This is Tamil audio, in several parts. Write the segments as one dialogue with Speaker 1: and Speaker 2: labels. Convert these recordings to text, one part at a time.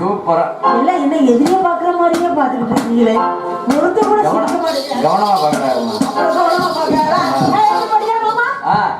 Speaker 1: சூப்பரா.
Speaker 2: இல்ல என்ன எதிரியே பாக்குற மாதிரியே பாத்துக்கிட்டு இருக்கீங்களே. ஒருத்தர் கூட
Speaker 1: கவனமா
Speaker 2: பாக்குறாங்க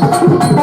Speaker 2: Thank you.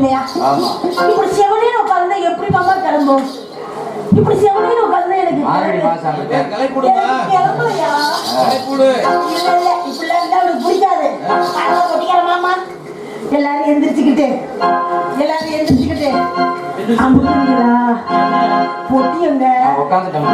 Speaker 2: இல்லையா? இப்படி செவனே உட்கார்ந்து எப்படி மாமா கிளம்பும்? இப்படி செவனே உட்கார்ந்து எனக்கு பிடிக்காது. மாமா. எல்லாரும் எந்திரிச்சுக்கிட்டு எல்லாரும் எந்திரிச்சுக்கிட்டு அமுக்குங்களா பொட்டியங்க.
Speaker 1: உட்காந்துட்டோம்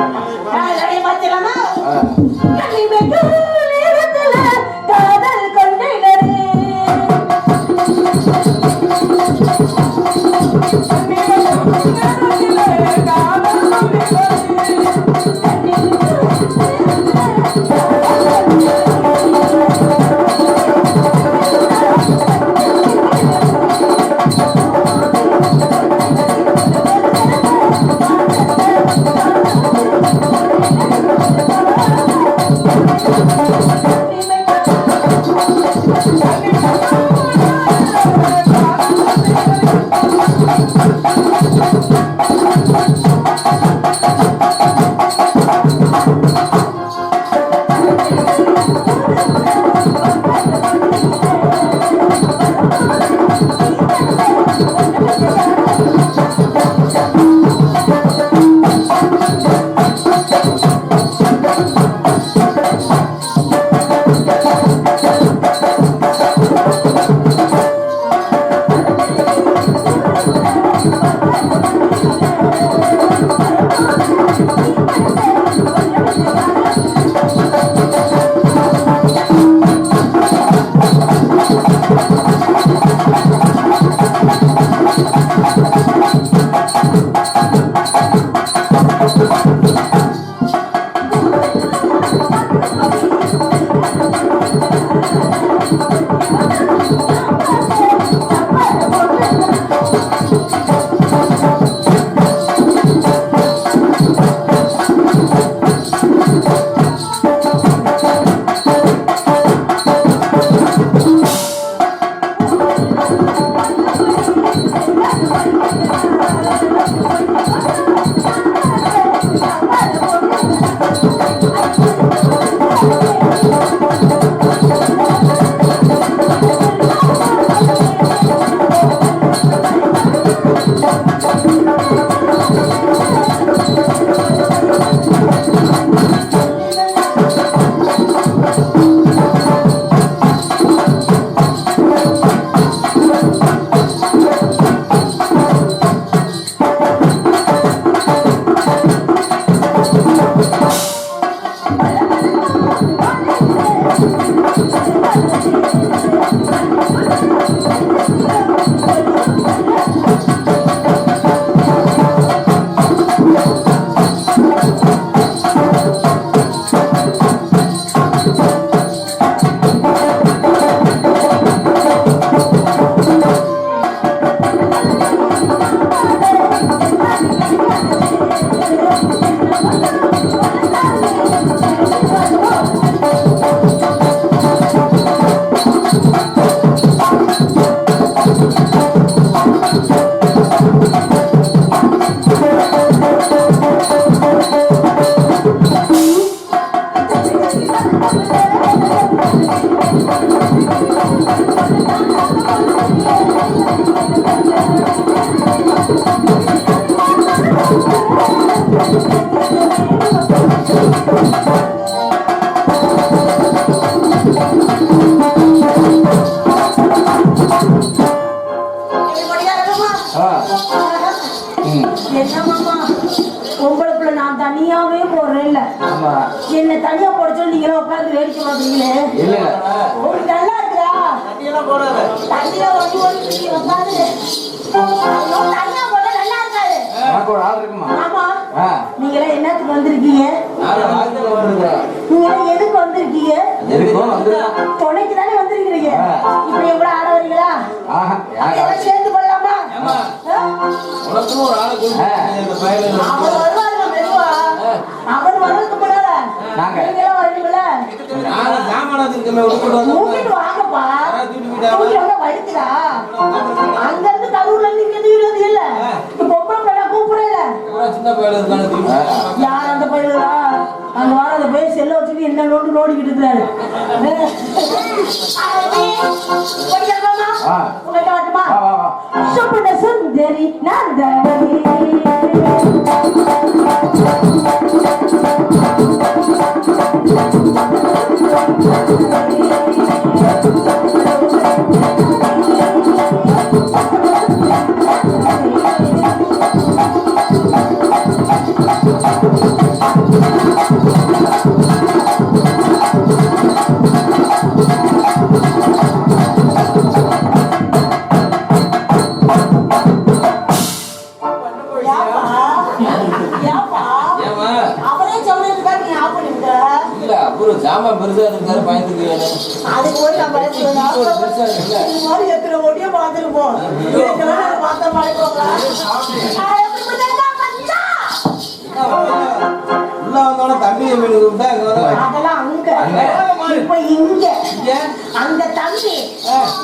Speaker 1: Thank
Speaker 2: you.
Speaker 1: நீங்க
Speaker 2: எல்லாம் என்னத்துக்கு வந்திருக்கீங்க? நீங்க எல்லாம் எதுக்கு வந்திருக்கீங்க? துணைக்கு தானே வந்திருக்கிறீங்க. இப்படி எவ்வளவு ஆட வரீங்களா அதெல்லாம் சேர்ந்து
Speaker 3: கொள்ளலாமா?
Speaker 2: அவர் வருவாங்க மெதுவா. அவர் வர்றதுக்கு முன்னால
Speaker 1: நீங்க.
Speaker 2: எல்லாம்
Speaker 3: வரீங்களா
Speaker 2: மூக்கிட்டு வாங்கப்பா. மூக்கிட்டு வாங்க வலிக்குதா? அங்க இருந்து கரூர்ல இருந்து இங்க தூக்கிட்டு வந்து இல்ல. இப்போ யார் அந்த பயிலா? அந்த வார அந்த பயிர் செல்ல வச்சுட்டு என்ன நோட்டு நோடிக்கிட்டு இருக்கிறாரு சுந்தரி நந்தனி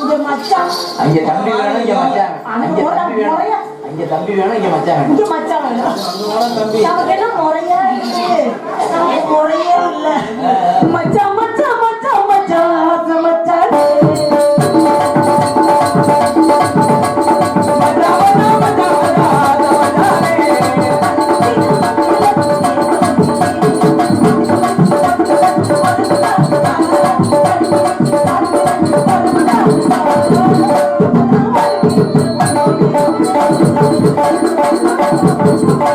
Speaker 2: இங்க மச்சான்.
Speaker 1: அங்க தம்பி வேணும் இங்க மச்சான்.
Speaker 2: அங்க
Speaker 1: தம்பி வேணும். இங்க தம்பி வேணும் இங்க மச்சான்
Speaker 2: இங்க மச்சான் வேணும். நமக்கு என்ன முறையா இருக்கு? நமக்கு முறையே இல்ல. மச்சான்
Speaker 1: thank you.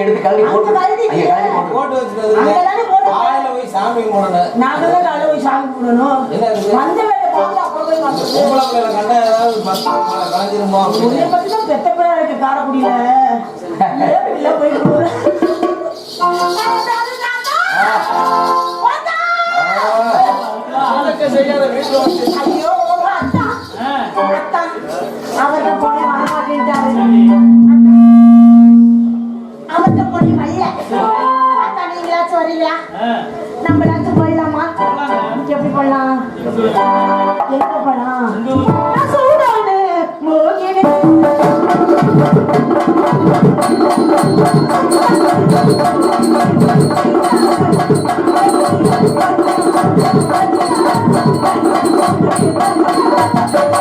Speaker 1: எடுத்து கழுவி போட்டு
Speaker 2: அங்க
Speaker 1: கழுவி போட்டு
Speaker 3: போட்டு காலையில போய் சாமி கும்பிடணும்
Speaker 2: நாங்க தான் காலைல போய் சாமி கும்பிடணும். வந்த வேலையை பார்த்து அப்புறம் போய்
Speaker 3: பிள்ளைகளை கண்டா ஏதாவது கலைஞ்சிருமோ
Speaker 2: பெத்த பேரா இருக்கு காரைக்குடியில. Yeah.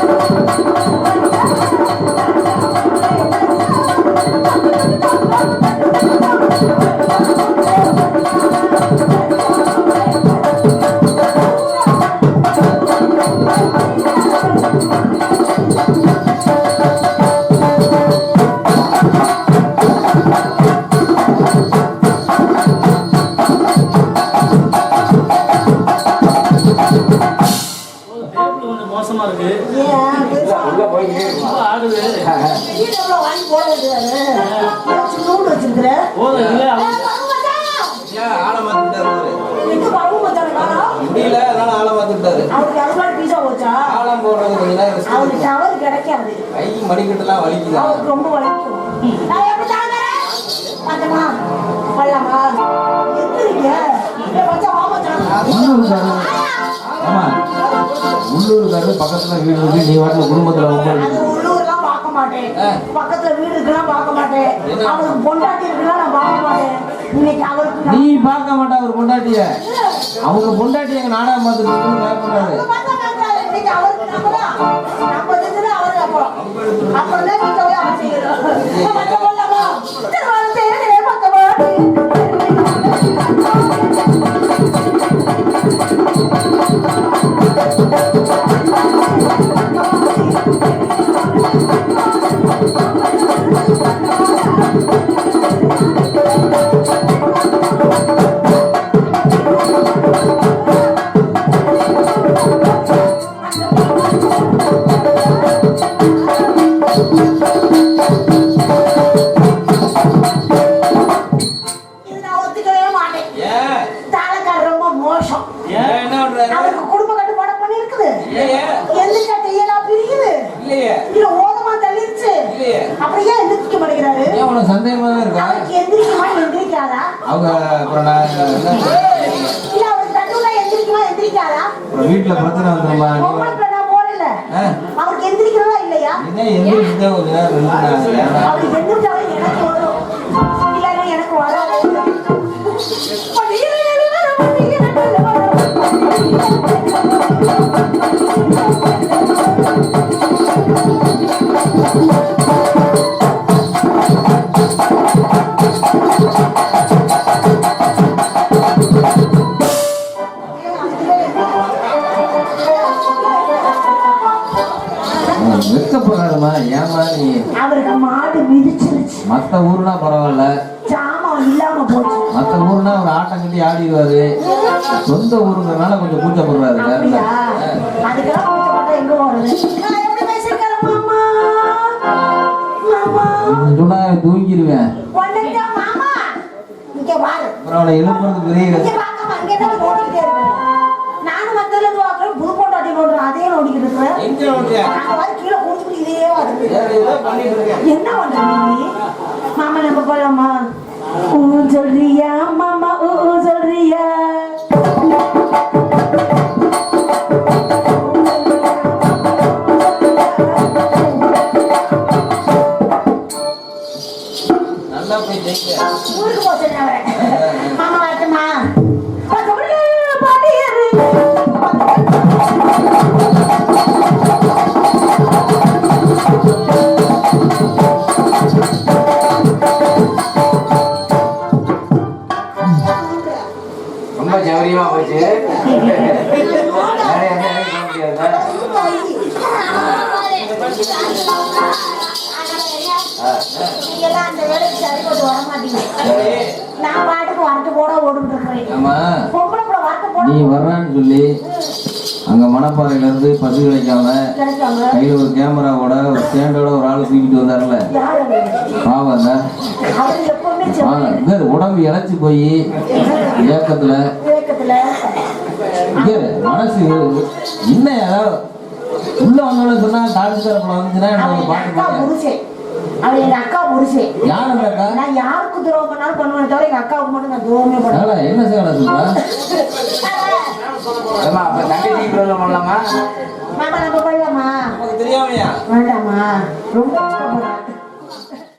Speaker 4: கொஞ்சம் மோசமா இருக்கு ஆடுது? போதும் இல்ல
Speaker 3: ஆளை மாத்திட்டாரு? முடியல அதனால ஆளை மாத்திட்டாரு
Speaker 2: அவருக்கு அறுபது பீஸா போச்சா
Speaker 3: ஆழம் போடுறது கொஞ்ச நேரம் rest
Speaker 2: அவருக்கு. டவர் கிடைக்காது
Speaker 3: கை மணிக்கட்டுலாம் வலிக்குதா
Speaker 2: அவருக்கு ரொம்ப வலிக்கும் நான் எப்படி தாங்குறேன்? பார்த்தமா? வரலாமா? எந்திரிங்க. ஏய், மச்சான், வா மச்சான்.
Speaker 1: ஆமா உள்ளூர்காரரு பக்கத்துல வீடு இருக்கு நீ வாட்டில குடும்பத்துல
Speaker 2: உள்ளூர்லாம் பார்க்க மாட்டேன். பக்கத்துல வீடு இருக்குலாம் பார்க்க மாட்டேன்? அவருக்கு பொண்டாட்டி இருக்குலாம் நான் பார்க்க மாட்டேன் இன்னைக்கு அவருக்கு
Speaker 1: நீ பார்க்க மாட்டா பொண்டாட்டிய அவங்க பொண்டாட்டி எங்க நாடகம் பார்த்துட்டு பயப்படுறாரு
Speaker 2: அவரு பார்த்தா பார்த்தாரு. இன்னைக்கு அவருக்கு நம்ம தான். நம்ம செஞ்சது அவருக்கு அப்புறம். அப்புறம் தான் வீட்டுல போய் அவர் செய்யணும். மத்த போடலாமா? Thank you.
Speaker 1: அவங்க அப்புறம் வீட்டுல பிரச்சனை வந்துருமா?
Speaker 2: அவருக்கு எந்திரிக்கிறதா இல்லையா?
Speaker 1: என்ன எந்திரிச்சா ஒரு நேரம்
Speaker 2: அவருக்கு எந்திரிச்சாவே எனக்கு வரும். இல்லைன்னா எனக்கு வராது. Thank you.
Speaker 1: வெக்கப்படுறாருமா ஏமா நீ?
Speaker 2: அவருக்கு மாடு மிதிச்சிருச்சு.
Speaker 1: மத்த ஊர்னா பரவாயில்ல.
Speaker 2: சாமான் இல்லாம போச்சு.
Speaker 1: மத்த ஊர்னா ஆட்டம் கட்டி ஆடிடுவாரு. சொந்த ஊருங்கிறனால கொஞ்சம் கூச்சப்படுறாரு?
Speaker 2: அதுக்கெல்லாம் கூச்சப்பட்டா எங்க போறது? நான் எப்படி பேசிருக்கேன் மாமா? மாமா?
Speaker 1: கொஞ்சம் சொன்னா தூங்கிடுவேன். எழுப்புறது பெரிய
Speaker 2: நானும் வந்ததுல அதே இருக்கிறேன் என்ன நீ மாமா நம்ம போலாமா? ஊ சொல்றியா? மாமா ஊ சொல்றியா?
Speaker 3: நல்லா போய் ஜெயிக்க.
Speaker 2: ஊருக்கு போச்சு
Speaker 1: பசு கிடைக்காம? கையில ஒரு கேமராவோட ஒரு ஸ்டாண்டோட ஒரு ஆளு தூக்கிட்டு வந்தார்ல? பாவம் இரு, உடம்பு இழைச்சு போய் ஏக்கத்துல மனசு ஏதாவது உள்ள வந்தோன்னு சொன்னா தரப்புல வந்துச்சுன்னா பாட்டு
Speaker 2: அவன் எங்க அக்கா புருஷன்
Speaker 1: யார் அந்த அக்கா?
Speaker 2: நான் யாருக்கு துரோகம் பண்ணாலும் பண்ணுவேன் தவிர எங்க அக்காவுக்கு மட்டும் நான் துரோகமே பண்ணுவேன்
Speaker 1: அதனால என்ன சேலை சொல்றா?
Speaker 3: அப்ப பண்ணலாமா?
Speaker 2: மாமா நம்ம போயிடலாமா?
Speaker 3: தெரியாமையா?
Speaker 2: வேண்டாமா ரொம்ப